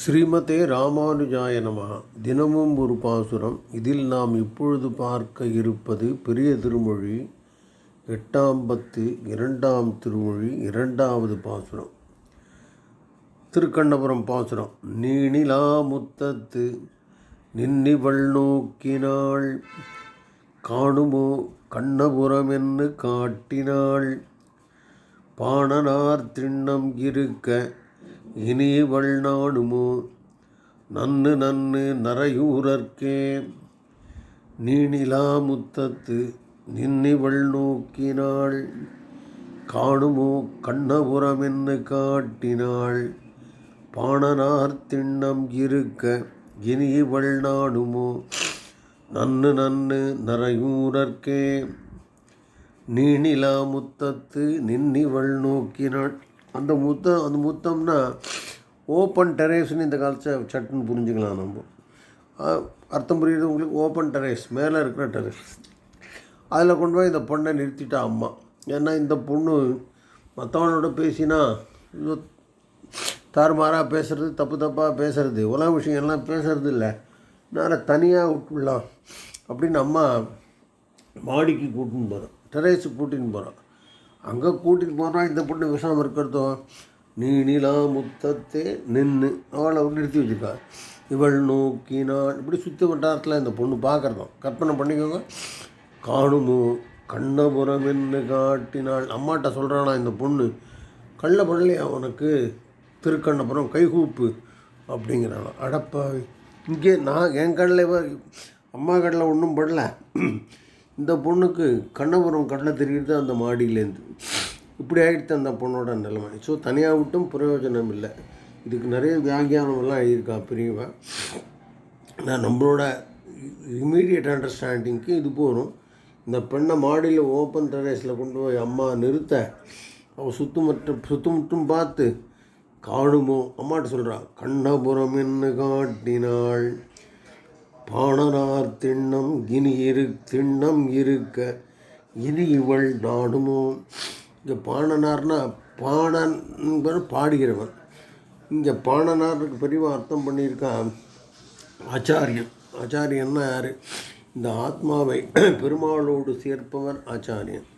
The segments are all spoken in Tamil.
ஸ்ரீமதே ராமானுஜாய நமஹ தினமும் ஒரு பாசுரம். இதில் நாம் இப்பொழுது பார்க்க இருப்பது பெரிய திருமொழி எட்டாம் பத்து இரண்டாம் திருமொழி இரண்டாவது பாசுரம். திருக்கண்ணபுரம் பாசுரம். நீணிலா முத்தத்து நின்னிவள் நோக்கினாள். காணுமோ கண்ணபுரம் என்று காட்டினாள். பாணனார் திண்ணம் இருக்க இனியவள் நாடுமோ? நன்னு நன்னு நரையூரர்க்கே நீனிலா முத்தத்து நின்னிவள் நோக்கினாள். காணுமோ கண்ணபுரம் காட்டினாள். பாணனார் திண்ணம் இருக்க இனியவள் நாடுமோ? நன்னு நன்னு நரையூரர்க்கே நீனிலா முத்தத்து நின்னிவள் நோக்கினாள். அந்த முத்தம் அந்த முத்தம்னா ஓப்பன் டெரேஸ்னு இந்த காலத்தில் சட்டுன்னு புரிஞ்சுக்கலாம் நம்ம. அர்த்தம் புரியுது உங்களுக்கு? ஓப்பன் டெரேஸ் மேலே இருக்கிற டெரேஸ் அதில் கொண்டு போய் இந்த பொண்ணை நிறுத்திட்டா அம்மா. ஏன்னா இந்த பொண்ணு மற்றவனோட பேசினா தாறுமாறாக பேசுறது தப்பு தப்பாக பேசுறது உலக விஷயம்லாம் பேசுறது இல்லை நான் தனியாக விட்டுடலாம் அப்படின்னு அம்மா மாடிக்கு கூட்டின்னு போகிறோம் டெரேஸுக்கு கூட்டின்னு போகிறோம் அங்கே கூட்டிகிட்டு போனால் இந்த பொண்ணு விஷம் இருக்கிறதோ நீ நிலா முத்தத்தே நின்று அவளை நிறுத்தி வச்சுருக்கா. இவள் நோக்கினாள். இப்படி சுற்றி வட்டாரத்தில் இந்த பொண்ணு பார்க்குறதும் கற்பனை பண்ணிக்கோங்க. காணுமோ? கண்ணபுரம் என்று காட்டினாள். அம்மாட்ட சொல்கிறானா இந்த பொண்ணு? கள்ள படலையா அவனுக்கு திருக்கண்ணபுரம் கைகூப்பு அப்படிங்கிறான். அடப்பாவி. இங்கே நான் என் கடலை அம்மா கண்ணில் ஒன்றும் படல. இந்த பொண்ணுக்கு கண்ணபுரம் கண்ணில் தெரியுது அந்த மாடியிலேருந்து இப்படி ஆகிடுது அந்த பொண்ணோட நிலைமை. ஸோ தனியாக விட்டும் பிரயோஜனம் இல்லை. இதுக்கு நிறைய வியாக்கியானமெல்லாம் எழுதியிருக்கா பெரியவா. நான் நம்மளோட இமீடியட் அண்டர்ஸ்டாண்டிங்க்கு இது போகும் இந்த பெண்ணை மாடியில் ஓப்பன் டெரேஸில் கொண்டு போய் அம்மா நிறுத்த அவள் சுத்தமற்ற சுத்தமுற்றும் பார்த்து காணுமோ? அம்மாட்ட சொல்கிறான் கண்ணபுரம் என்ன காட்டினாள். பாணனார் திண்ணம் இனி இரு திண்ணம் இருக்க இனி இவள் நாடுமோ? இங்கே பாணனார்னா பாணன் பாடுகிறவன். இங்கே பாணனாருக்கு பெரியவா அர்த்தம் பண்ணியிருக்கான் ஆச்சாரியன். ஆச்சாரியன்னா யார்? இந்த ஆத்மாவை பெருமாளோடு சேர்ப்பவர் ஆச்சாரியன்.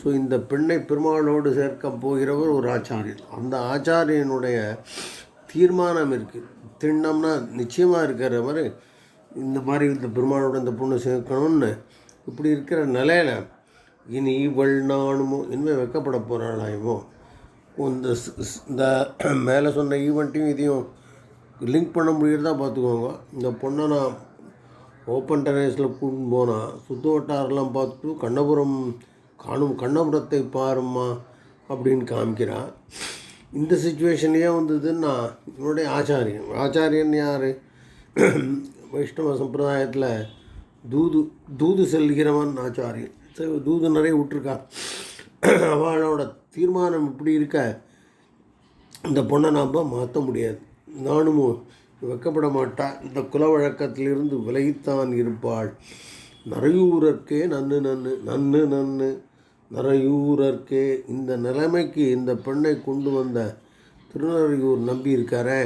ஸோ இந்த பெண்ணை பெருமாளோடு சேர்க்க போகிறவர் ஒரு ஆச்சாரியன். அந்த ஆச்சாரியனுடைய தீர்மானம் இருக்குது திண்ணம்னா நிச்சயமாக இருக்கிறவர் இந்த மாதிரி இந்த பெருமானோட இந்த பொண்ணு சேர்க்கணும்னு இப்படி இருக்கிற நிலையில் இனி இவள் நானுமோ இனிமேல் வைக்கப்பட போகிறாளாயுமோ இந்த ஸ்- இந்த மேலே சொன்ன ஈவெண்ட்டையும் இதையும் லிங்க் பண்ண முடியறதா பார்த்துக்கோங்க. இந்த பொண்ணை நான் ஓப்பன் டெரேஸில் கூட்டின்னு போனால் சுத்தவட்டாரெல்லாம் பார்த்துட்டு கண்ணபுரம் காணும் கண்ணபுரத்தை பாரும்மா அப்படின்னு காமிக்கிறான் இந்த சுச்சுவேஷன்லேயே வந்ததுன்னா என்னுடைய ஆச்சாரியன். ஆச்சாரியன் யார்? வைஷ்ணவ சம்பிரதாயத்தில் தூது தூது செல்கிறவன் ஆச்சாரியன். சரி, தூது நிறைய விட்டுருக்கான் அவளோட தீர்மானம் இப்படி இருக்க இந்த பொண்ணை நாம் மாற்ற முடியாது. நானும் வெக்கப்பட மாட்டாள் இந்த குல வழக்கத்திலிருந்து விலகித்தான் இருப்பாள். நரையூரர்க்கே நன்னு நன்னு நன்னு நன்னு நரையூரர்க்கே இந்த நிலைமைக்கு இந்த பெண்ணை கொண்டு வந்த திருநறையூர் நம்பி இருக்காரே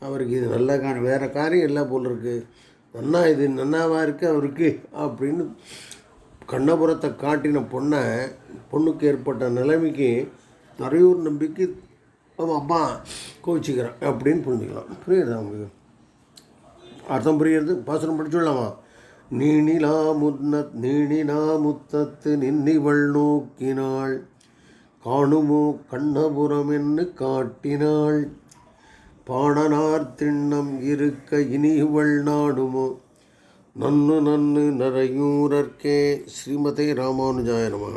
அவருக்கு இது நல்ல காரியம் வேறு காரியம் இல்லை போல் இருக்குது நன்னா இது நன்னாவா இருக்குது அவருக்கு? அப்படின்னு கண்ணபுரத்தை காட்டின பொண்ணை பொண்ணுக்கு ஏற்பட்ட நிலைமைக்கு நிறையூர் நம்பிக்கை அவன் அம்மா கோவிச்சுக்கிறான் அப்படின்னு புரிஞ்சுக்கலாம். புரியுது அவங்களுக்கு அர்த்தம் புரியுறது பாசனம் படிச்சுடலாமா நீணிலா முன்னத் நீணிலா முத்தத்து நின்னிவள் நோக்கினாள். காணுமோ கண்ணபுரம் என்று காட்டினாள். பாடனார் திண்ணம் இருக்க இனிவள் நாடுமோ? நன்னு நன்னு நரையூரர்க்கே ஸ்ரீமதே ராமானுஜாயனமா